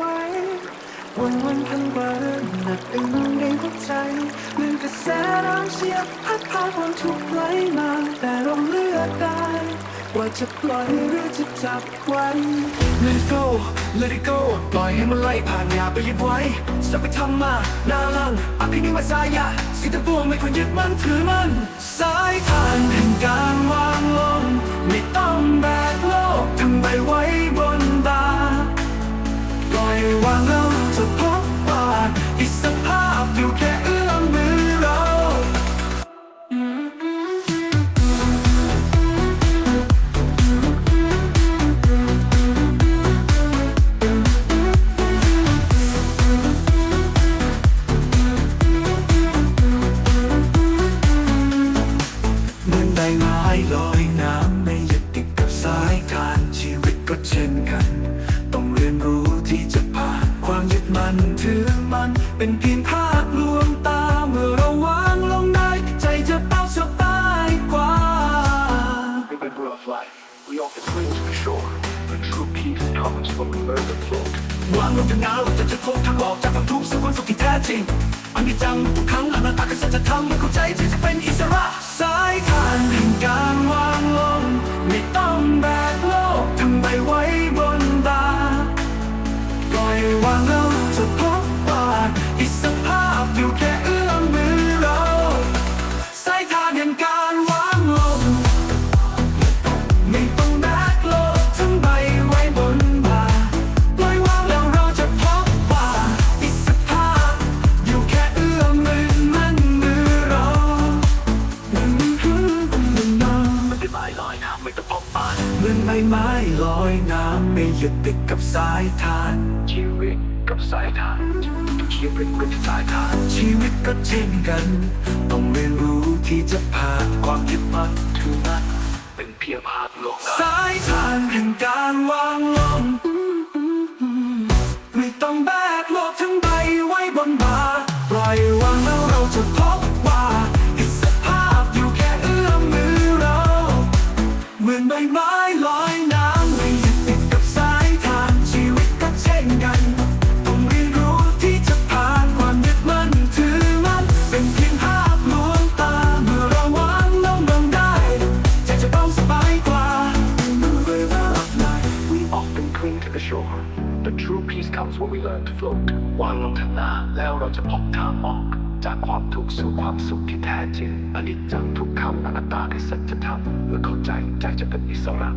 ว้วันวันพันวันหนักอึ้งในหัวใจเหมือนกระแสน้ำเสียพัดพาความทุกข์ไหลมา แต่เราเลือกได้ว่าจะปล่อยหรือจะจับไว้ Let it go Let it go ปล่อยให้มันไหลผ่านอย่าไปยึดไว้สับไปทำมาหน้าลังอภินิวาสายะสิ่งทั้งปวงไม่ควรยึดมั่นถือมัน สาย เป็นเพียงภาพลวงตาเมื่อเราวางลงได้ใจจะเป้าสบายกว่า Big and rough life, we often swing to the shore. But true peace comes from the earth and float. วางลงจางน้าเราจะจะพบทางออกจากความทุกข์สู่ความสุขที่แท้จริงอันนี้จังทุกครั้งอนัตตาคือสัจธรรมเข้าใจ ไม้ลอยน้ำไม่ยึดติดกับสายทานชีวิตกับสายทานชีวิตกับสายทานชีวิตก็เช่นกัน ต้องเรียนรู้ที่จะผ่านความยึดมั่นถือมันเป็นเพียงภาพลวงตาสายทานแห่งการวางลง we learn to float วางลงทางหน้าแล้วเราจะพบทางออกจากความทุกข์สู่ความสุขที่แท้จริงอนิจจังทุกคำอนัตตาที่สัจธรรมเมื่อเข้าใจใจจะเป็นอิสระ